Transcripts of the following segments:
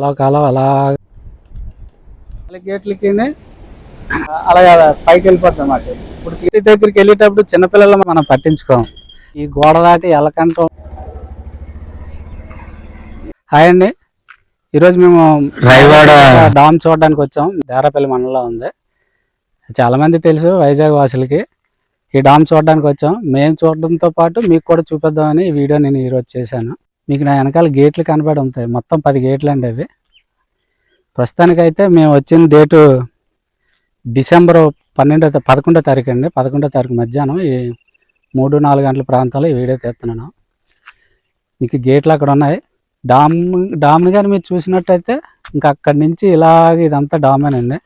కాలువ కాలువ అలా గేట్లకి అలాగే పైకి వెళ్ళిపోతాం మాట ఇప్పుడు ఇంటి దగ్గరికి వెళ్ళేటప్పుడు చిన్నపిల్లలు మనం పట్టించుకోం. ఈ గోడ దాటి ఎలకంటం. హాయ్ అండి. ఈరోజు మేము రాయవాడ డామ్ చూడడానికి వచ్చాం. దేరపల్లి మండలంలో ఉంది. చాలా మంది తెలుసు వైజాగ్ వాసులకి. ఈ డామ్ చూడడానికి వచ్చాం. మేము చూడడంతో పాటు మీకు కూడా చూపిద్దామని ఈ వీడియో నేను ఈరోజు చేశాను. మీకు నా వెనకాల గేట్లు కనబడి ఉంటాయి. మొత్తం పది గేట్లు అండి అవి. ప్రస్తుతానికైతే మేము వచ్చిన డేటు డిసెంబర్ పన్నెండో పదకొండో తారీఖు అండి. పదకొండో తారీఖు మధ్యాహ్నం ఈ మూడు నాలుగు గంటల ప్రాంతాల్లో ఈ వీడియో తీస్తున్నాను. మీకు గేట్లు అక్కడ ఉన్నాయి. డామ్ డామ్ని కానీ మీరు చూసినట్టయితే ఇంకా అక్కడి నుంచి ఇలాగ ఇదంతా డామేనండి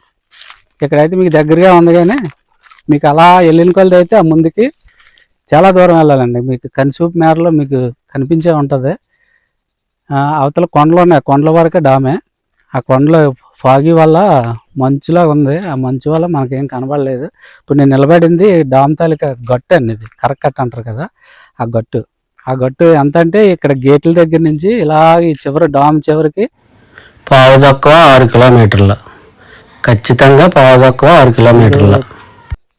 ఇక్కడైతే మీకు దగ్గరగా ఉంది కానీ మీకు అలా వెళ్ళిన కొలది అయితే ఆ ముందుకి చాలా దూరం వెళ్ళాలండి. మీకు కనిసూపు మేరలో మీకు కనిపించే ఉంటుంది. అవతల కొండలు ఉన్నాయి కొండల వరకే డామే. ఆ కొండలో ఫాగి వల్ల మంచులా ఉంది. ఆ మంచు వల్ల మనకేం కనబడలేదు. ఇప్పుడు నేను నిలబడింది డామ్ తాలూకా గట్టు అండి ఇది. కరకట్ట అంటారు కదా ఆ గట్టు. ఆ గట్టు ఎంత అంటే ఇక్కడ గేట్ల దగ్గర నుంచి ఇలా ఈ చివరి డామ్ చివరికి పావు తక్కువ ఆరు కిలోమీటర్లు. ఖచ్చితంగా పావు తక్కువ ఆరు కిలోమీటర్లు.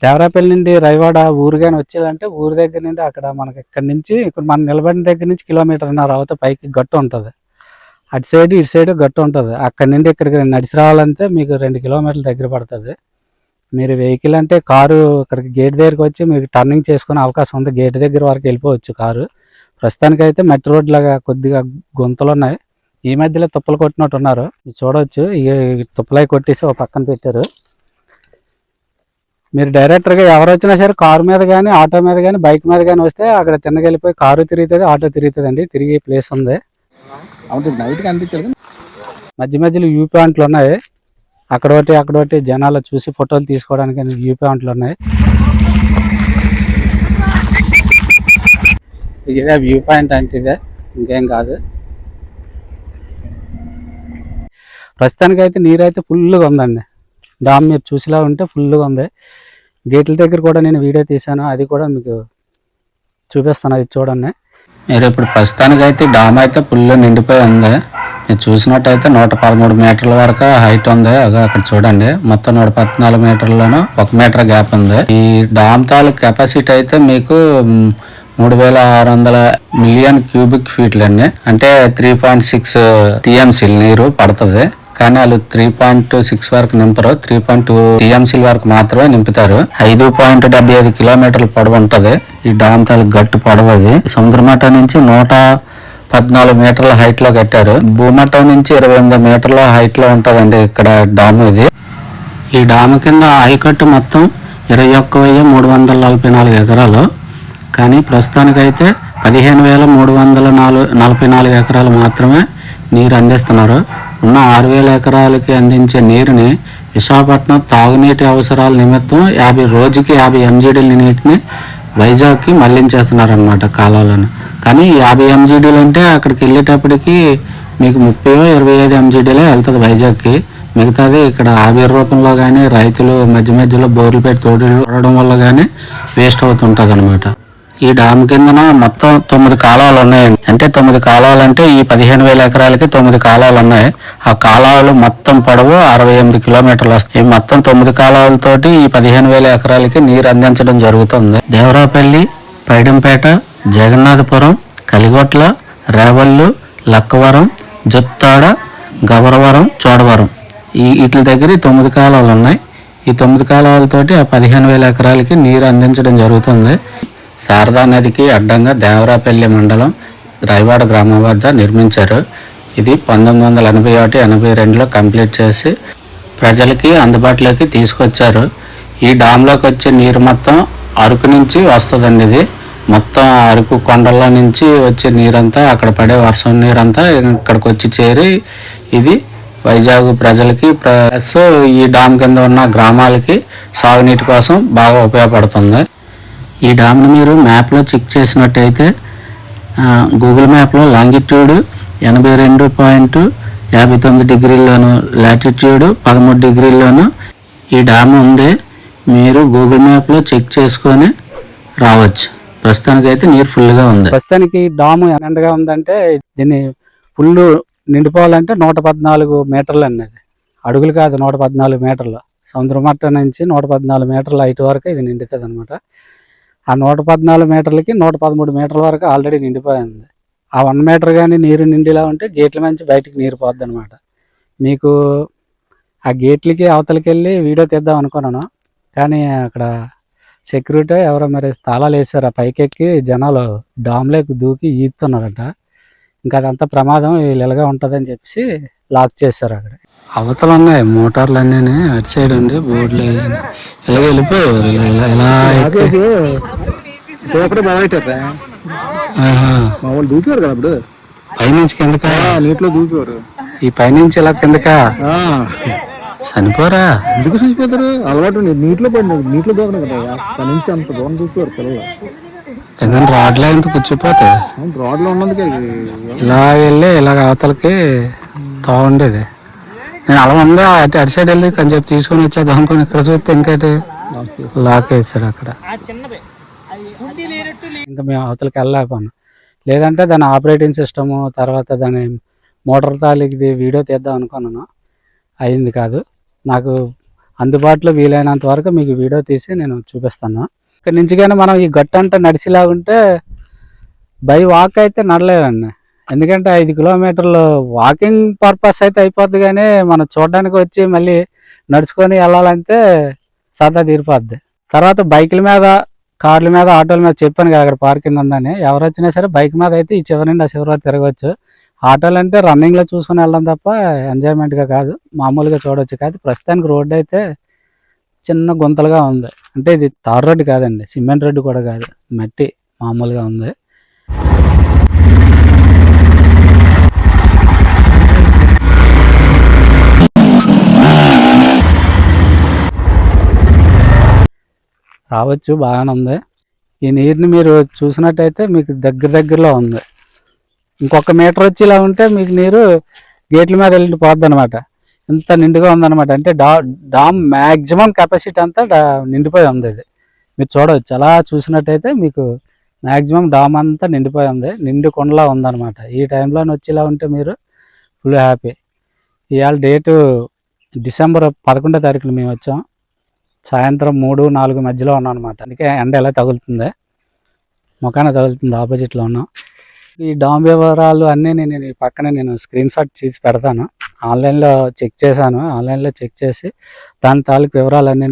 దేవరాపల్లి నుండి రైవాడ ఊరు కానీ వచ్చేదంటే ఊరు దగ్గర నుండి అక్కడ మనకి ఇక్కడ నుంచి ఇప్పుడు మనం నిలబడిన దగ్గర నుంచి కిలోమీటర్ అవత పైకి గట్టు ఉంటుంది. అటు సైడ్ ఇటు సైడ్ గట్టు ఉంటుంది. అక్కడి నుండి ఇక్కడికి నడిచి రావాలంటే మీకు రెండు కిలోమీటర్ల దగ్గర పడుతుంది. మీరు వెహికల్ అంటే కారు ఇక్కడికి గేట్ దగ్గరికి వచ్చి మీకు టర్నింగ్ చేసుకునే అవకాశం ఉంది. గేట్ దగ్గర వరకు వెళ్ళిపోవచ్చు కారు. ప్రస్తుతానికైతే మట్టి రోడ్ లాగా కొద్దిగా గుంతలు ఉన్నాయి. ఈ మధ్యలో తుప్పలు కొట్టినట్టు ఉన్నారు చూడవచ్చు ఈ తుప్పలై కొట్టేసి ఒక పక్కన పెట్టారు. మీరు డైరెక్టర్గా ఎవరు వచ్చినా సరే కారు మీద కానీ ఆటో మీద కానీ బైక్ మీద కానీ వస్తే అక్కడ తిన్నగెళ్ళిపోయి కారు తిరుగుతుంది ఆటో తిరుగుతుంది అండి తిరిగే ప్లేస్ ఉంది. అవును నైట్ కనిపించదు మధ్య మధ్యలో వ్యూ పాయింట్లు ఉన్నాయి. అక్కడ ఒకటి అక్కడ ఒకటి జనాలు చూసి ఫోటోలు తీసుకోవడానికి వ్యూ పాయింట్లు ఉన్నాయి. ఇదే వ్యూ పాయింట్ అంటే ఇదే. ఇంకేం కాదు. ప్రస్తుతానికి అయితే నీరు అయితే ఫుల్గా ఉందండి. డామ్ మీరు చూసేలా ఉంటే ఫుల్గా ఉంది. గేట్ల దగ్గర కూడా నేను వీడియో తీశాను. అది కూడా మీకు చూపిస్తాను. అది చూడండి. మీరు ఇప్పుడు ప్రస్తుతానికి అయితే డామ్ అయితే పుల్లు నిండిపోయి ఉంది. మీరు చూసినట్టయితే నూట పదమూడు మీటర్ల వరకు హైట్ ఉంది. అగో అక్కడ చూడండి. మొత్తం నూట పద్నాలుగు మీటర్లను ఒక మీటర్ గ్యాప్ ఉంది. ఈ డామ్ తాలూకు కెపాసిటీ అయితే మీకు మూడు వేల ఆరు వందల మిలియన్ క్యూబిక్ ఫీట్లు అండి అంటే త్రీ పాయింట్ సిక్స్ టీఎంసీ నీరు పడుతుంది. కానీ వాళ్ళు త్రీ పాయింట్ సిక్స్ వరకు నింపరు. త్రీ పాయింట్ టూ టీఎంసీ వరకు మాత్రమే నింపుతారు. ఐదు పాయింట్ డెబ్బై ఐదు కిలోమీటర్ల పొడవు ఉంటది. ఈ డామ్ తాలూకు గట్టు పొడవు అది. సముద్రమట్టం నుంచి నూట పద్నాలుగు మీటర్ల హైట్లో కట్టారు. భూమట్టం నుంచి ఇరవై ఎనిమిది మీటర్ల హైట్లో ఉంటదండి ఇక్కడ డామ్ ఇది. ఈ డామ్ కింద ఆయకట్టు మొత్తం ఇరవై ఒక్క వెయ్యి మూడు వందల నలభై నాలుగు ఎకరాలు. కానీ ప్రస్తుతానికైతే పదిహేను వేల మూడు వందల నాలుగు నలభై నాలుగు ఎకరాలు మాత్రమే నీరు అందిస్తున్నారు. ఉన్న ఆరు వేల ఎకరాలకి అందించే నీరుని విశాఖపట్నం తాగునీటి అవసరాల నిమిత్తం యాభై రోజుకి యాభై ఎంజీడీల నీటిని వైజాగ్కి మళ్ళించేస్తున్నారనమాట కాలువలను. కానీ యాభై ఎంజీడీలు అంటే అక్కడికి వెళ్ళేటప్పటికి మీకు ముప్పై ఇరవై ఐదు ఎంజీడీలే వెళ్తుంది వైజాగ్కి. మిగతాది ఇక్కడ ఆవిరి రూపంలో కానీ రైతులు మధ్య మధ్యలో బోర్లు పెట్టి తోడడం వల్ల కానీ వేస్ట్ అవుతుంటుంది అనమాట ఈ డామ్ కిందన మొత్తం తొమ్మిది కాలువలు ఉన్నాయండి. అంటే తొమ్మిది కాలువలు అంటే ఈ పదిహేను వేల ఎకరాలకి తొమ్మిది కాలువలు ఉన్నాయి. ఆ కాలువలు మొత్తం పొడవు అరవై ఎనిమిది కిలోమీటర్లు వస్తాయి. ఈ మొత్తం తొమ్మిది కాలువలతోటి ఈ పదిహేను వేల ఎకరాలకి నీరు అందించడం జరుగుతుంది. దేవరాపల్లి పైడంపేట జగన్నాథపురం కలిగొట్ల రేవళ్ళు లక్కవరం జుత్తాడ గవరవరం చోడవరం. ఈ వీటి దగ్గర తొమ్మిది కాలువలు ఉన్నాయి. ఈ తొమ్మిది కాలువలతోటి ఆ పదిహేను వేల ఎకరాలకి నీరు అందించడం జరుగుతుంది. శారదా నదికి అడ్డంగా దేవరాపల్లి మండలం రాయవాడ గ్రామం వద్ద నిర్మించారు. ఇది పంతొమ్మిది వందల ఎనభై ఒకటి ఎనభై రెండులో కంప్లీట్ చేసి ప్రజలకి అందుబాటులోకి తీసుకొచ్చారు. ఈ డామ్లోకి వచ్చే నీరు మొత్తం అరకు నుంచి వస్తుందండి ఇది. మొత్తం అరకు కొండల నుంచి వచ్చే నీరంతా అక్కడ పడే వర్షం నీరంతా ఇక్కడికి వచ్చి చేరి ఇది వైజాగ్ ప్రజలకి ప్లస్ ఈ డామ్ కింద ఉన్న గ్రామాలకి సాగునీటి కోసం బాగా ఉపయోగపడుతుంది. ఈ డామ్ని మీరు మ్యాప్లో చెక్ చేసినట్టయితే గూగుల్ మ్యాప్లో లాంగిట్యూడ్ ఎనభై రెండు పాయింట్ యాభై తొమ్మిది డిగ్రీల్లోను లాటిట్యూడ్ పదమూడు డిగ్రీల్లోను ఈ డామ్ ఉంది మీరు గూగుల్ మ్యాప్లో చెక్ చేసుకొని రావచ్చు. ప్రస్తుతానికి అయితే నీరు ఫుల్గా ఉంది. ప్రస్తుతానికి డాము ఎండగా ఉందంటే దీన్ని ఫుల్ నిండిపోవాలంటే నూట పద్నాలుగు మీటర్లు అన్నది. అడుగులు కాదు నూట పద్నాలుగు మీటర్లు. సముద్ర మట్ట నుంచి నూట పద్నాలుగు మీటర్ల హైట్ వరకు ఇది నిండుతుంది అనమాట ఆ నూట పద్నాలుగు మీటర్లకి నూట పదమూడు మీటర్ల వరకు ఆల్రెడీ నిండిపోయింది. ఆ వన్ మీటర్ కానీ నీరు నిండిలా ఉంటే గేట్ల నుంచి బయటికి నీరు పోద్ది అనమాట మీకు ఆ గేట్లకి అవతలకి వెళ్ళి వీడియో తీద్దాం అనుకున్నాను. కానీ అక్కడ సెక్యూరిటీ ఎవరో మరి తాళాలు వేసారు ఆ జనాలు డామ్లోకి దూకి ఈదుతున్నారట ఇంకా అదంతా ప్రమాదం వీళ్ళగా ఉంటుందని చెప్పేసి లాక్ చేశారు అక్కడ. అవతల ఉన్నాయి మోటార్లు అన్నీ అటు సైడ్ ఉండి బోర్డులు ఇలా వెళ్ళిపోయారు ఇలా. అప్పుడే బాగా. మా వాళ్ళు దూకారు కదా అప్పుడు. పైనుంచి కిందకా? నీటిలో దూకారు ఈ పైనుంచి ఇలా కిందకా? చనిపోరా? ఎందుకు చచ్చిపోతారు అలవాటు ఉంది. నీటిలో పడిన నీటిలో దూకడం కదా అక్కడి నుంచి అంత దూరం దూకారు పిల్లలు. కింద రాడ్లో ఎంత కూర్చోపోతే అవును, రోడ్లో ఉన్నందుకే. ఇలా వెళ్ళి ఇలాగ అవతలకి బాగుండేది. నేను అలా ఉందా? అటు అటు సైడ్ వెళ్ళి కొంచెం తీసుకొని వచ్చేది అనుకుని ఇక్కడ చూస్తే ఇంకటి? లాక్ వేసాడు అక్కడ. ఇంకా మేము అవతలకి వెళ్ళలేకపోయాను. లేదంటే దాని ఆపరేటింగ్ సిస్టము తర్వాత దాని మోటార్ తాలికి వీడియో తీద్దాం అనుకున్నాను. అయింది కాదు. నాకు అందుబాటులో వీలైనంత వరకు మీకు వీడియో తీసి నేను చూపిస్తాను. ఇక్కడ నుంచి కానీ మనం ఈ గట్టు అంటే నడిచిలాగుంటే బై వాక్ అయితే నడలేదండి. ఎందుకంటే ఐదు కిలోమీటర్లు వాకింగ్ పర్పస్ అయితే అయిపోద్ది కానీ మనం చూడడానికి వచ్చి మళ్ళీ నడుచుకొని వెళ్ళాలంటే సరదా తీరిపోద్ది. తర్వాత బైకుల మీద కార్ల మీద ఆటోల మీద చెప్పాను కదా అక్కడ పార్కింగ్ ఉందని. ఎవరు వచ్చినా సరే బైక్ మీద అయితే ఈ చివరి నుండి ఆ చివరి వరకు తిరగవచ్చు. ఆటోలు అంటే రన్నింగ్లో చూసుకొని వెళ్ళడం తప్ప ఎంజాయ్మెంట్గా కాదు. మామూలుగా చూడవచ్చు. కాదు ప్రస్తుతానికి రోడ్డు అయితే చిన్న గుంతలుగా ఉంది. అంటే ఇది తార్ రోడ్డు కాదండి. సిమెంట్ రోడ్డు కూడా కాదు. మట్టి మామూలుగా ఉంది. రావచ్చు బాగానే ఉంది. ఈ నీరుని మీరు చూసినట్టయితే మీకు దగ్గర దగ్గరలో ఉంది. ఇంకొక మీటర్ వచ్చి ఇలా ఉంటే మీకు నీరు గేట్ల మీద వెళ్ళి పోద్ది అనమాట ఇంత నిండుగా ఉందన్నమాట. అంటే డా డామ్ మ్యాక్సిమం కెపాసిటీ అంతా డా- నిండిపోయి ఉంది ఇది. మీరు చూడవచ్చు. అలా చూసినట్టయితే మీకు మ్యాక్సిమం డామ్ అంతా నిండిపోయి ఉంది. నిండు కొండలా ఉందన్నమాట. ఈ టైంలో వచ్చి ఇలా ఉంటే మీరు ఫుల్ హ్యాపీ. ఇవాళ డేటు డిసెంబర్ పదకొండో తారీఖున మేము వచ్చాం. సాయంత్రం మూడు నాలుగు మధ్యలో ఉన్నాం అనమాట అందుకే ఎండ ఎలా తగులుతుంది ముఖాన తగులుతుంది ఆపోజిట్లో ఉన్నాం. ఈ డామ్ వివరాలు అన్నీ నేను ఈ పక్కన నేను స్క్రీన్ షాట్ తీసి పెడతాను. ఆన్లైన్లో చెక్ చేశాను. ఆన్లైన్లో చెక్ చేసి దాని తాలూకు వివరాలన్నీ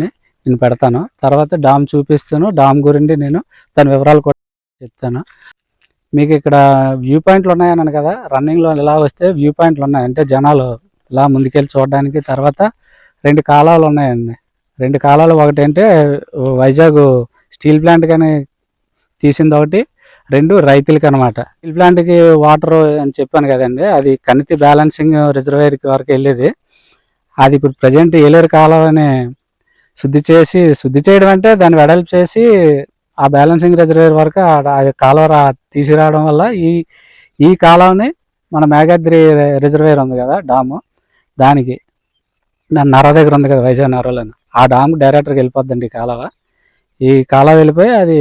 నేను పెడతాను. తర్వాత డామ్ చూపిస్తాను. డామ్ గురించి నేను దాని వివరాలు కూడా చెప్తాను. మీకు ఇక్కడ వ్యూ పాయింట్లు ఉన్నాయన్నాను కదా రన్నింగ్లో ఇలా వస్తే వ్యూ పాయింట్లు ఉన్నాయి. అంటే జనాలు ఇలా ముందుకెళ్ళి చూడడానికి తర్వాత రెండు కాలాలు ఉన్నాయండి. రెండు కాలాలు ఒకటి అంటే వైజాగ్ స్టీల్ ప్లాంట్ కానీ తీసింది ఒకటి రెండు రైతులకి అనమాట స్టీల్ ప్లాంట్కి వాటర్ అని చెప్పాను కదండి అది కణితి బ్యాలెన్సింగ్ రిజర్వేయర్కి వరకు వెళ్ళేది. అది ఇప్పుడు ప్రజెంట్ ఏలేరు కాలువని శుద్ధి చేసి శుద్ధి చేయడం అంటే దాన్ని వెడల్పు చేసి ఆ బ్యాలెన్సింగ్ రిజర్వేయర్ వరకు అది కాలువ రా వల్ల ఈ ఈ కాలువని మన మేఘాద్రి రిజర్వేయర్ ఉంది కదా డాము దానికి దాని నర దగ్గర ఉంది కదా వైజాగ్ నరలోని. ఆ డామ్ డైరెక్టర్కి వెళ్ళిపోద్దండి ఈ ఈ కాలవ వెళ్ళిపోయి అది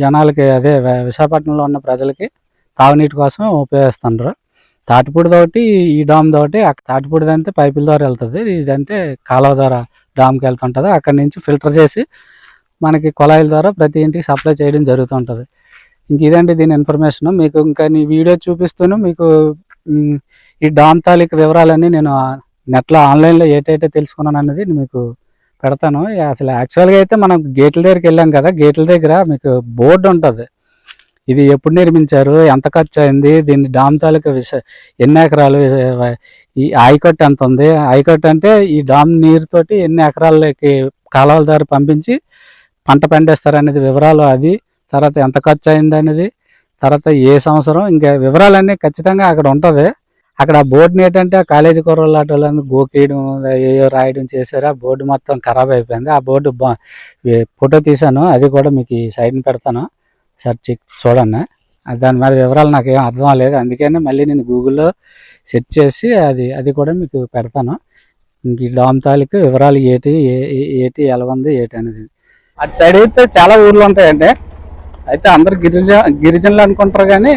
జనాలకి అదే విశాఖపట్నంలో ఉన్న ప్రజలకి తాగునీటి కోసం ఉపయోగిస్తుండ్రు. తాటిపూడి తోటి ఈ డామ్ తోటి తాటిపూడిది అంతే పైపుల ద్వారా వెళ్తుంది. ఇదంటే కాలువ ద్వారా డామ్కి వెళ్తుంటుంది. అక్కడి నుంచి ఫిల్టర్ చేసి మనకి కుళాయిల ద్వారా ప్రతి ఇంటికి సప్లై చేయడం జరుగుతుంటుంది. ఇంక ఇదండి దీని ఇన్ఫర్మేషన్. మీకు ఇంకా నీ వీడియో చూపిస్తూనే మీకు ఈ డామ్ తాలూకు వివరాలన్నీ నేను నెట్లో ఆన్లైన్లో ఏటైతే తెలుసుకున్నాను అనేది మీకు పెడతాను అసలు యాక్చువల్గా అయితే మనం గేట్ల దగ్గరికి వెళ్ళాం కదా గేట్ల దగ్గర మీకు బోర్డు ఉంటుంది. ఇది ఎప్పుడు నిర్మించారు? ఎంత ఖర్చు అయింది? దీన్ని డామ్ తాలూకా విష ఎన్ని ఎకరాలు ఈ ఆయకట్టు ఎంత ఉంది? ఆయకట్టు అంటే ఈ డామ్ నీరుతోటి ఎన్ని ఎకరాలకి కాలువల ద్వారా పంపించి పంట పండిస్తారు అనేది వివరాలు అది తర్వాత ఎంత ఖర్చు అయింది అనేది తర్వాత ఏ సంవత్సరం ఇంకా వివరాలన్నీ ఖచ్చితంగా అక్కడ ఉంటుంది. అక్కడ ఆ బోర్డుని ఏంటంటే ఆ కాలేజీ కుర్రోళ్ళు అటు గోకేయడం ఏయో రాయడం చేశారు. ఆ బోర్డు మొత్తం ఖరాబ్ అయిపోయింది. ఆ బోర్డు బా- ఫోటో తీశాను. అది కూడా మీకు ఈ సైడ్ని పెడతాను. సార్ చెక్ చూడండి. దాని మీద వివరాలు నాకు ఏం అర్థం లేదు అందుకని మళ్ళీ నేను గూగుల్లో సెర్చ్ చేసి అది అది కూడా మీకు పెడతాను. ఇంక ఈ డామ్ తాలూకు వివరాలు ఏటి ఏ- ఏటి ఎలా ఉంది ఏటి అనేది. అటు సైడ్ అయితే చాలా ఊర్లు ఉంటాయండి. అయితే అందరు గిరిజ గిరిజనులు అనుకుంటారు కానీ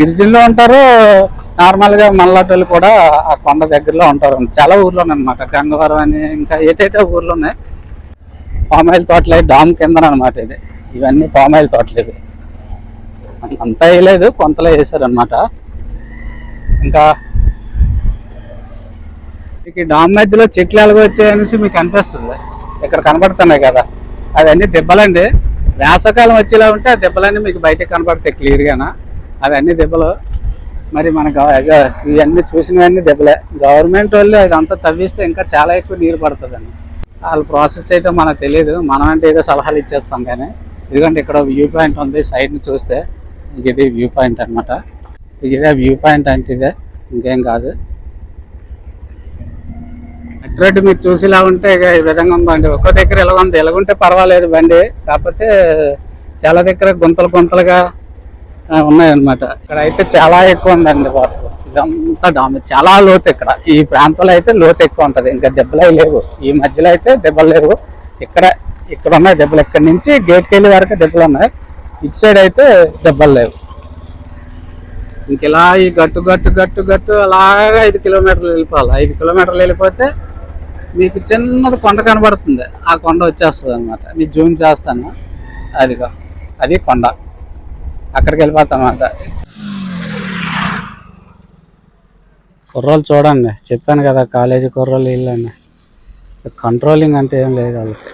గిరిజనులు ఉంటారు నార్మల్గా మల్లాటోళ్ళు కూడా ఆ కొండ దగ్గరలో ఉంటారు. చాలా ఊర్లో అనమాట గంగవరం అని ఇంకా ఏటైతే ఊర్లో ఉన్నాయి పామాయిల్ తోటలు డామ్ కింద అనమాట ఇది. ఇవన్నీ పామాయిల్ తోటలు ఇవి. అంతా వేయలేదు కొంతలో వేసారనమాట ఇంకా మీకు డామ్ మధ్యలో చెట్లు ఎలాగో వచ్చాయనేసి మీకు అనిపిస్తుంది. ఇక్కడ కనబడుతున్నాయి కదా. అవన్నీ దెబ్బలండి. వేసవకాలం వచ్చేలా ఉంటే ఆ దెబ్బలన్నీ మీకు బయటకు కనబడతాయి క్లియర్గానా. అవన్నీ దెబ్బలు మరి మన ఇవన్నీ చూసినవన్నీ దెబ్బలే. గవర్నమెంట్ వాళ్ళు ఇదంతా తవ్విస్తే ఇంకా చాలా ఎక్కువ నీరు పడుతుందండి. వాళ్ళ ప్రాసెస్ అయితే మనకు తెలియదు మనం అంటే ఏదో సలహాలు ఇచ్చేస్తాం కానీ ఎందుకంటే ఇక్కడ వ్యూ పాయింట్ ఉంది సైడ్ని చూస్తే ఇది వ్యూ పాయింట్ అనమాట ఇదే వ్యూ పాయింట్ అంటే ఇదే ఇంకేం కాదు. అట్రాక్ట్ మీరు చూసేలా ఉంటే ఇక ఈ విధంగా ఉందండి ఒక్కో దగ్గర ఎలా ఉంది ఎలాగుంటే పర్వాలేదు బండి. కాకపోతే చాలా దగ్గర గుంతలు గుంతలుగా ఉన్నాయన్నమాట. ఇక్కడ అయితే చాలా ఎక్కువ ఉందండి వాటర్. ఇదంతా డామ్ చాలా లోతు ఇక్కడ. ఈ ప్రాంతంలో అయితే లోతు ఎక్కువ ఉంటుంది. ఇంకా దెబ్బలు లేవు. ఈ మధ్యలో అయితే దెబ్బలు లేవు. ఇక్కడ ఇక్కడ ఉన్నాయి దెబ్బలు. ఇక్కడ నుంచి గేట్కి వెళ్ళే వరకు దెబ్బలు ఉన్నాయి. ఇటు సైడ్ అయితే దెబ్బలు లేవు. ఇంక ఇలా ఈ గట్టు గట్టు గట్టు గట్టు అలాగా ఐదు కిలోమీటర్లు వెళ్ళిపోవాలి. ఐదు కిలోమీటర్లు వెళ్ళిపోతే మీకు చిన్నది కొండ కనబడుతుంది. ఆ కొండ వచ్చేస్తుంది అనమాట మీకు జూమ్ చేస్తాను. అదిగో. అది కొండ. అక్కడికి వెళ్ళిపోతాం అన్నమాట కుర్రోళ్ళు చూడండి. చెప్పాను కదా కాలేజీ కుర్రోళ్ళు వీళ్ళని. కంట్రోలింగ్ అంటే ఏం లేదు వాళ్ళకి.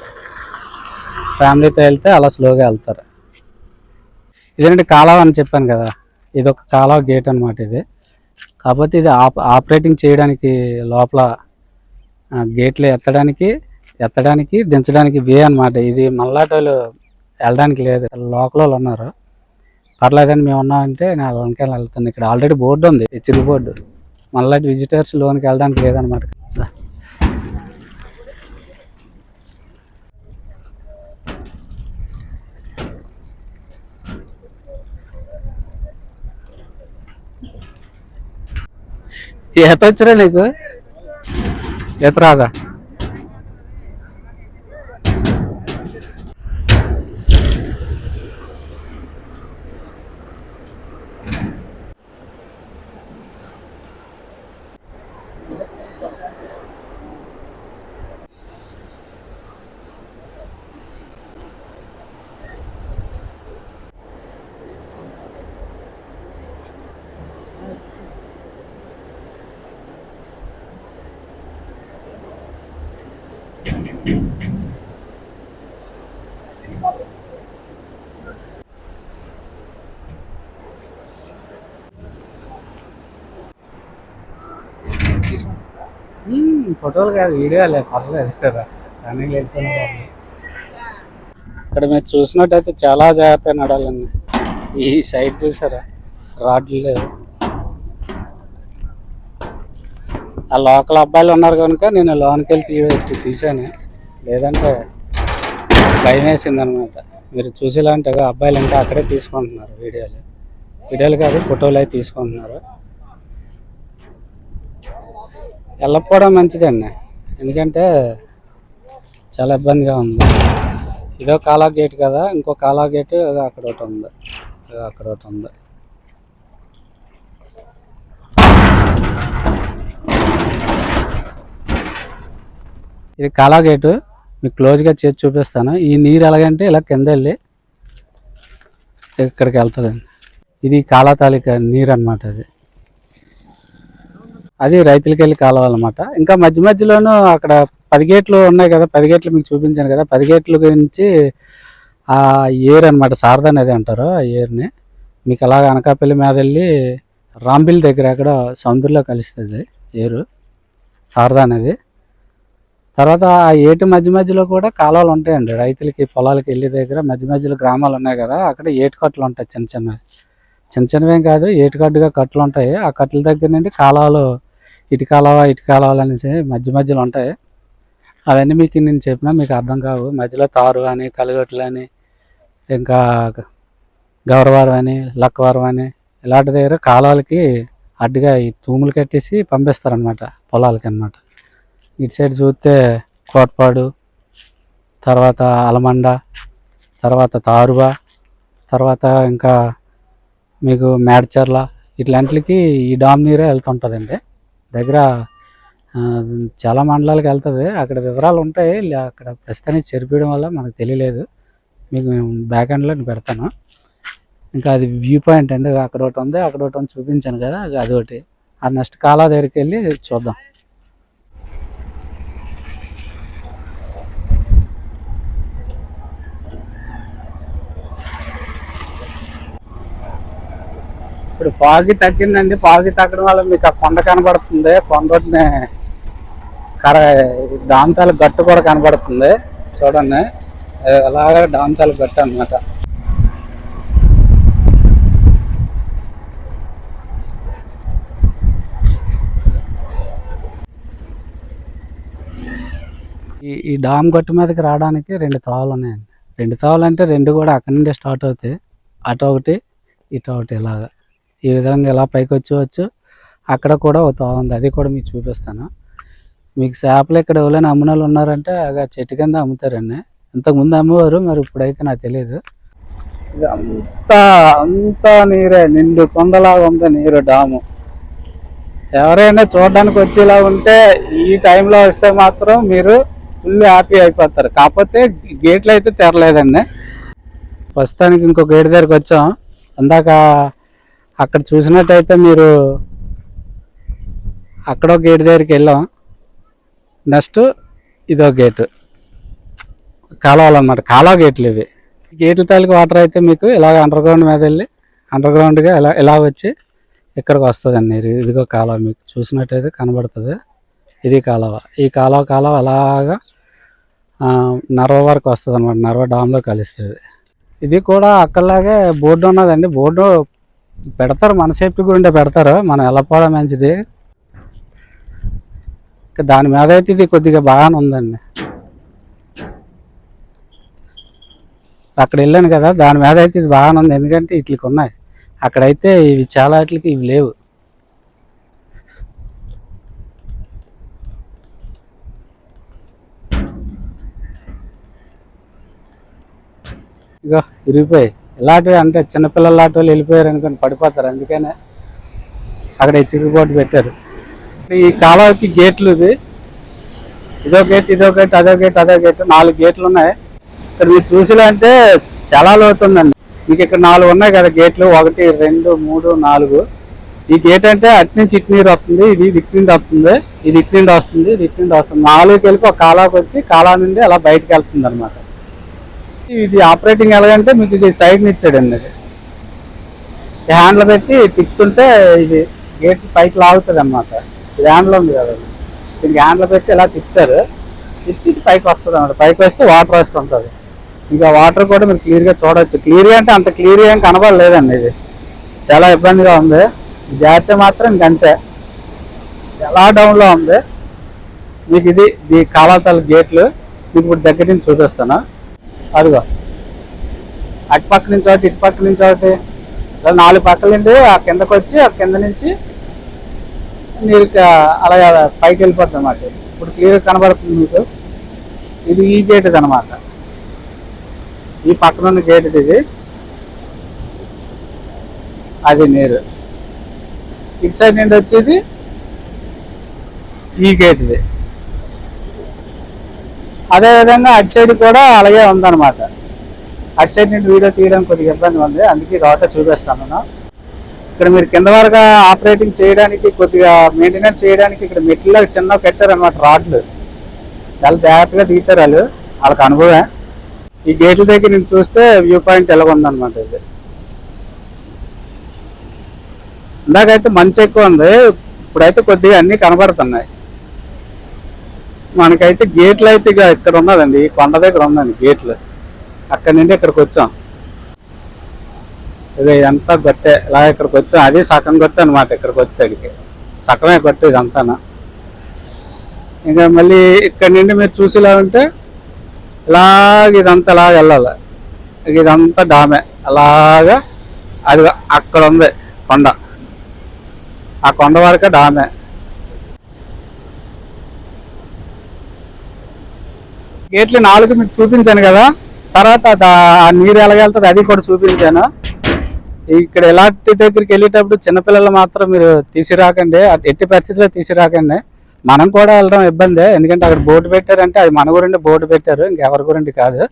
ఫ్యామిలీతో వెళ్తే అలా స్లోగా వెళ్తారు. ఇదేంటి కాలవ అని చెప్పాను కదా? ఇది ఒక కాలవ గేట్ అనమాట ఇది. కాకపోతే ఇది ఆప్ ఆపరేటింగ్ చేయడానికి లోపల గేట్లు ఎత్తడానికి ఎత్తడానికి దించడానికి వే అన్నమాట. ఇది మల్లాటోళ్ళు వెళ్ళడానికి లేదు. లోకల్ వాళ్ళు ఉన్నారు. పర్లేదండి మేము ఉన్నామంటే నేను లోనికి వెళ్తాను ఇక్కడ ఆల్రెడీ బోర్డు ఉంది హెచ్డి బోర్డు. మళ్ళీ విజిటర్స్ లోనికి వెళ్ళడానికి లేదనమాట ఈత వచ్చిరా నీకు? ఈత రాదా? ఫోటోలు కాదు వీడియోలే పర్లేదు కదా ఇక్కడ మీరు చూసినట్టయితే చాలా జాగ్రత్తగా నడాలండి ఈ సైడ్ చూసారా? రాడ్లు లేవు. ఆ లోకల్ అబ్బాయిలు ఉన్నారు కనుక నేను లోనికి వెళ్ళి తీసాను లేదంటే భయం వేసింది అనమాట మీరు చూసేలాంటి అబ్బాయిలు ఇంకా అక్కడే తీసుకుంటున్నారు వీడియోలు. వీడియోలు కాదు ఫోటోలు అయితే తీసుకుంటున్నారు. వెళ్ళకపోవడం మంచిదండి. ఎందుకంటే చాలా ఇబ్బందిగా ఉంది. ఇదో కాలా గేట్ కదా ఇంకో కాలా గేట్ అక్కడ ఒకటి ఉంది. అక్కడ ఒకటి ఉంది. ఇది కాలా గేటు. మీకు క్లోజ్గా చేసి చూపిస్తాను. ఈ నీరు ఎలాగంటే ఇలా కింద వెళ్ళి ఇక్కడికి వెళ్తుందండి. ఇది కాలా నీరు అన్నమాట అది. అది రైతులకి వెళ్ళి కాలవాలన్నమాట. ఇంకా మధ్య మధ్యలోనూ అక్కడ పది గేట్లు ఉన్నాయి కదా పది గేట్లు మీకు చూపించాను కదా పది గేట్ల గురించి ఆ ఏర్ అనమాట శారదా నది అంటారు ఆ ఏర్ని. మీకు అలాగ అనకాపల్లి మీద వెళ్ళి రాంబిల్ దగ్గర అక్కడ సముద్రంలో కలుస్తుంది ఏరు శారదా నది. తర్వాత ఆ ఏటి మధ్య మధ్యలో కూడా కాలువలు ఉంటాయండి. రైతులకి పొలాలకి వెళ్ళే దగ్గర మధ్య మధ్యలో గ్రామాలు ఉన్నాయి కదా అక్కడ ఏటు కట్టలు ఉంటాయి చిన్న చిన్నవి. చిన్న చిన్నవేం కాదు ఏటికట్టుగా కట్టలు ఉంటాయి. ఆ కట్టల దగ్గర నుండి కాలువలు ఇటు కాలువ ఇటు కాలువలు అనేసి మధ్య మధ్యలో ఉంటాయి. అవన్నీ మీకు నేను చెప్పినా మీకు అర్థం కావు. మధ్యలో తారు అని కలుగట్లు అని ఇంకా గౌరవారం అని లక్కవారం అని ఇలాంటి దగ్గర కాలువలకి అడ్డుగా ఈ తూములు కట్టేసి పంపిస్తారనమాట పొలాలకి అన్నమాట. ఇటు సైడ్ చూస్తే కోట్పాడు తర్వాత అలమండ తర్వాత తారుబా తర్వాత ఇంకా మీకు మేడ్చర్ల ఇట్లాంటికి ఈ డామ్ నీరే వెళ్తుంటుందండి. దగ్గర చాలా మండలాలకు వెళ్తుంది. అక్కడ వివరాలు ఉంటాయి. లే- అక్కడ ప్రస్తుతానికి చెరిపించడం వల్ల మనకు తెలియలేదు. మీకు మేము బ్యాక్ హ్యాండ్లో పెడతాను. ఇంకా అది వ్యూ పాయింట్ అండి. అక్కడ ఒకటి ఉంది. అక్కడ ఒకటి ఉంది చూపించాను కదా. అది అది ఒకటి. ఆ నెక్స్ట్ కాలా దగ్గరికి వెళ్ళి చూద్దాం. ఇప్పుడు పాగి తగ్గిందండి. పాగి తగ్గడం వల్ల మీకు ఆ కొండ కనబడుతుంది. కొండని కర డాంతాల గట్టు కూడా కనబడుతుంది. చూడండి. అది అలాగే డాంతాల గట్టు అన్నమాట. ఈ ఈ డామ్ గట్టు మీదకి రావడానికి రెండు తావులు ఉన్నాయండి. రెండు తావులు అంటే రెండు కూడా అక్కడి నుండే స్టార్ట్ అవుతాయి. అటు ఒకటి ఇటు ఒకటి ఇలాగా. ఈ విధంగా ఇలా పైకి వచ్చేవచ్చు అక్కడ కూడా ఒక తావు ఉంది. అది కూడా మీకు చూపిస్తాను. మీకు చేపలు ఇక్కడ ఎవరైనా అమ్మిన వాళ్ళు ఉన్నారంటే ఆ చెట్టు కింద అమ్ముతారండి ఇంతకుముందు అమ్మేవారు మరి ఇప్పుడైతే నాకు తెలియదు అంతా అంతా నీరే నిండు కొండలాగా ఉంది నీరు డాము. ఎవరైనా చూడడానికి వచ్చేలా ఉంటే ఈ టైంలో వస్తే మాత్రం మీరు ఫుల్ హ్యాపీ అయిపోతారు. కాకపోతే గేట్లు అయితే తెరలేదండి. ప్రస్తుతానికి ఇంకో గేట్ దగ్గరికి వచ్చాం. అందాక అక్కడ చూసినట్టయితే మీరు అక్కడో గేట్ దగ్గరికి వెళ్ళాం. నెక్స్ట్ ఇదో గేటు. కాలువలు అన్నమాట కాలువ గేట్లు ఇవి. గేట్ల తాలూకు వాటర్ అయితే మీకు ఇలాగ అండర్ గ్రౌండ్ మీద వెళ్ళి అండర్ గ్రౌండ్గా ఇలా ఇలా వచ్చి ఇక్కడికి వస్తుందండి. నీరు ఇదిగో కాలువ మీకు చూసినట్టయితే కనబడుతుంది. ఇది కాలువ. ఈ కాలువ కాలువ అలాగా నర్వ వరకు వస్తుంది అనమాట నర్వ డామ్లో కలుస్తుంది. ఇది కూడా అక్కడలాగే బోర్డు ఉన్నదండి. బోర్డు పెడతారు మన సేఫ్టీ గురిండే పెడతారు. మనం వెళ్ళపోవడం మంచిది? దాని మీద అయితే ఇది కొద్దిగా బాగానే ఉందండి. అక్కడ వెళ్ళాను కదా దాని మీద అయితే ఇది బాగానే ఉంది. ఎందుకంటే ఇట్లకి ఉన్నాయి. అక్కడైతే ఇవి చాలా వాటికి ఇవి లేవు. ఇగో ఇరిగిపోయి ఇలాంటివి అంటే చిన్నపిల్లల లాంటి వాళ్ళు వెళ్ళిపోయారు అనుకోని పడిపోతారు. అందుకనే అక్కడ చిక్కుబోటు పెట్టారు. ఈ కాలువకి గేట్లు ఇది ఇదో గేట్ ఇదో గేట్ అదో గేట్ అదో గేట్ నాలుగు గేట్లు ఉన్నాయి. ఇక్కడ మీరు చూసిలా అంటే చాలా లోతు ఉందండి మీకు ఇక్కడ నాలుగు ఉన్నాయి కదా గేట్లు. ఒకటి రెండు మూడు నాలుగు. ఈ గేట్ అంటే అటు నుంచి ఇటు నీరు వస్తుంది. ఇది ఇటు నుండి వస్తుంది. ఇది ఇటు నుండి వస్తుంది. ఇది ఇటు నుండి వస్తుంది. నాలుగుకి వెళ్ళి ఒక కాలాకి వచ్చి కాలా నుండి అలా బయటకు వెళ్తుంది అనమాట ఇది ఆపరేటింగ్ ఎలాగంటే మీకు ఇది సైడ్ ఇచ్చాడండి. ఇది హ్యాండ్లు హ్యాండ్లో పెట్టి తిప్పుతుంటే ఇది గేట్ పైకి లాగుతుంది అనమాట ఇది హ్యాండ్లో ఉంది కదా. దీనికి హ్యాండ్లో పెట్టి ఇలా తిప్పుతారు. తిప్పి పైకి వస్తుంది అనమాట పైకి వస్తే వాటర్ వస్తుంటుంది. ఇంకా వాటర్ కూడా మీరు క్లియర్గా చూడవచ్చు క్లియర్గా అంటే అంత క్లియర్గా ఏం కనబడలేదండి ఇది. చాలా ఇబ్బందిగా ఉంది. జాగ్రత్త మాత్రం ఇంకంతే చాలా డౌన్లో ఉంది. మీకు ఇది ఈ కాలాతల గేట్లు మీకు ఇప్పుడు దగ్గర నుంచి చూపిస్తాను. అదిగో. అటు పక్క నుంచి ఒకటి ఇటు పక్క నుంచి ఒకటి. ఇలా నాలుగు పక్కల నుండి ఆ కిందకు వచ్చి ఆ కింద నుంచి మీరు అలా పైకి వెళ్ళిపోతుంది అన్నమాట. ఇప్పుడు క్లియర్ కనబడుతుంది మీకు? ఇది ఈ గేట్ అనమాట ఈ పక్కన ఉన్న గేట్ ఇది. అది నీరు. ఇటు సైడ్ నుండి వచ్చేది ఈ గేట్ ఇది. అదే విధంగా అటు సైడ్ కూడా అలాగే ఉందన్నమాట. అటు సైడ్ నుండి వీడియో తీయడం కొద్దిగా ఇబ్బంది ఉంది. అందుకే రోట చూపిస్తాను నేను. ఇక్కడ మీరు కింద వరకు ఆపరేటింగ్ చేయడానికి కొద్దిగా మెయింటెనెన్స్ చేయడానికి ఇక్కడ మెట్లలో చిన్న పెట్టారనమాట రాడ్లు. చాలా జాగ్రత్తగా తీస్తారు వాళ్ళు. వాళ్ళకి అనుభవమే. ఈ గేట్ల దగ్గర నేను చూస్తే వ్యూ పాయింట్ ఎలా ఉందన్నమాట ఇది. ఇందాకైతే మంచి ఎక్కువ ఉంది. ఇప్పుడైతే కొద్దిగా అన్నీ కనబడుతున్నాయి. మనకైతే గేట్లు అయితే ఇక ఇక్కడ ఉన్నదండి. ఈ కొండ దగ్గర ఉందండి గేట్లు అక్కడి నుండి ఇక్కడికి వచ్చాం. ఇది ఎంత గొట్టె. ఇలా ఇక్కడికి వచ్చాం. అది సగం గొట్టె అనమాట ఇక్కడికి వచ్చేటికి సగమే గొట్టె ఇదంతా ఇంకా మళ్ళీ ఇక్కడ నుండి మీరు చూసేలా ఉంటే ఇలాగ ఇదంతా ఇలాగ వెళ్ళాలి. ఇదంతా డామే. అలాగా అది అక్కడ ఉంది కొండ. ఆ కొండ వరకే డామే. గేట్లు నాలుగు మీకు చూపించాను కదా. తర్వాత నీరు ఎలాగెళ్తుంది అది కూడా చూపించాను. ఇక్కడ ఎలాంటి దగ్గరికి వెళ్ళేటప్పుడు చిన్నపిల్లలు మాత్రం మీరు తీసిరాకండి. ఎట్టి పరిస్థితుల్లో తీసిరాకండి. మనం కూడా వెళ్ళడం ఇబ్బందే. ఎందుకంటే అక్కడ బోర్డు పెట్టారంటే అది మన గురించి బోర్డు పెట్టారు. ఇంకెవరి గురించి కాదు.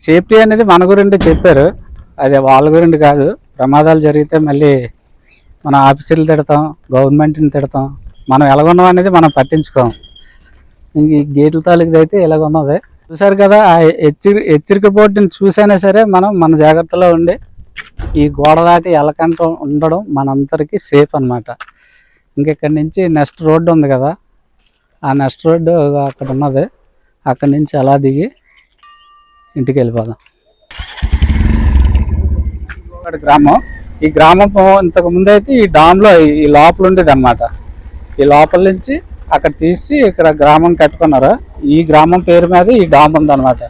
సేఫ్టీ అనేది మన గురించి చెప్పారు. అది వాళ్ళ గురించి కాదు. ప్రమాదాలు జరిగితే మళ్ళీ మన ఆఫీసులు తిడతాం గవర్నమెంట్ని తిడతాం. మనం ఎలాగున్నాం అనేది మనం పట్టించుకోం. ఇంక ఈ గేట్ల తాలూకుది అయితే ఇలాగున్నది చూసారు కదా ఆ హెచ్చరి హెచ్చరిక బోర్డుని చూసైనా సరే మనం మన జాగ్రత్తలో ఉండి ఈ గోడ దాటి వెళ్ళకుండా ఉండడం మనందరికీ సేఫ్ అన్నమాట. ఇంక ఇక్కడి నుంచి నెక్స్ట్ రోడ్డు ఉంది కదా ఆ నెక్స్ట్ రోడ్డు అక్కడ ఉన్నది. అక్కడి నుంచి అలా దిగి ఇంటికి వెళ్ళిపోదాం. ఇక్కడ గ్రామం. ఈ గ్రామం ఇంతకు ముందు అయితే ఈ డామ్లో ఈ లోపల ఉండేది అనమాట ఈ లోపల నుంచి అక్కడ తీసి ఇక్కడ గ్రామం కట్టుకున్నారు. ఈ గ్రామం పేరు మీద ఈ డామ్ ఉందన్నమాట.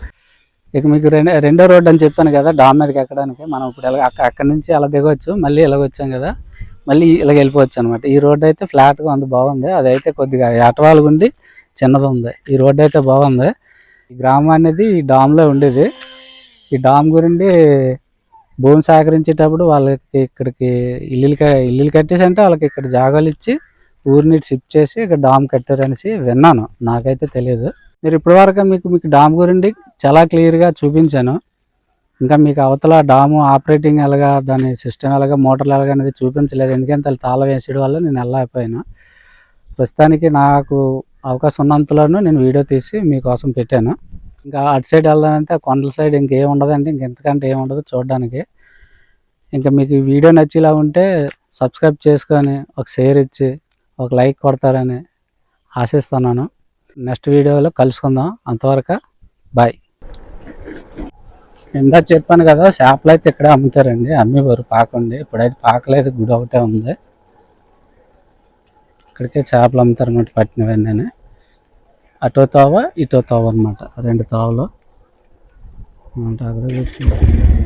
ఇక మీకు రెండో రెండో రోడ్ అని చెప్పాను కదా డామ్ మీదకి ఎక్కడానికి మనం ఇప్పుడు ఇలా అక్కడి నుంచి అలా దిగవచ్చు మళ్ళీ ఇలాగ వచ్చాం కదా మళ్ళీ ఇలాగ వెళ్ళిపోవచ్చు అనమాట ఈ రోడ్ అయితే ఫ్లాట్గా ఉంది బాగుంది. అదైతే కొద్దిగా ఏటవాలు ఉండి చిన్నది ఉంది. ఈ రోడ్ అయితే బాగుంది. ఈ గ్రామం అనేది ఈ డామ్లో ఉండేది. ఈ డామ్ గురించి భూమి సేకరించేటప్పుడు వాళ్ళకి ఇక్కడికి ఇల్లులు క- ఇల్లులు కట్టేసి అంటే వాళ్ళకి ఇక్కడ జాగాలు ఇచ్చి ఊరిని షిఫ్ట్ చేసి ఇక్కడ డామ్ కట్టారనేసి విన్నాను. నాకైతే తెలియదు మీరు ఇప్పటివరకు మీకు మీకు డామ్ గురించి చాలా క్లియర్గా చూపించాను. ఇంకా మీకు అవతల డాము ఆపరేటింగ్ ఎలాగా దాని సిస్టమ్ ఎలాగా మోటార్లు ఎలాగా అనేది చూపించలేదు. ఎందుకంటే వాళ్ళు తాళం వేసేయడం వల్ల నేను వెళ్ళకపోయాను ప్రస్తుతానికి నాకు అవకాశం ఉన్నంతలోనూ నేను వీడియో తీసి మీకోసం పెట్టాను. ఇంకా అటు సైడ్ వెళ్దామంటే ఆ కొండల సైడ్ ఇంకేం ఉండదండి. ఇంకెంతకంటే ఏమి ఉండదు చూడడానికి. ఇంకా మీకు వీడియో నచ్చేలా ఉంటే సబ్స్క్రైబ్ చేసుకొని ఒక షేర్ ఇచ్చి ఒక లైక్ కొడతారని ఆశిస్తున్నాను. నెక్స్ట్ వీడియోలో కలుసుకుందాం. అంతవరకు బాయ్. ఇందా చెప్పాను కదా చేపలు అయితే ఇక్కడే అమ్ముతారండి. అమ్మేవారు పాకండి. ఇప్పుడైతే పాకలేదు గుడి ఒకటే ఉంది. ఇక్కడికే చేపలు అమ్ముతారు అన్నమాట పట్టినవన్నీ అటో తోవ ఇటో తోవ అనమాట రెండు తోవలు. అంటే అక్కడ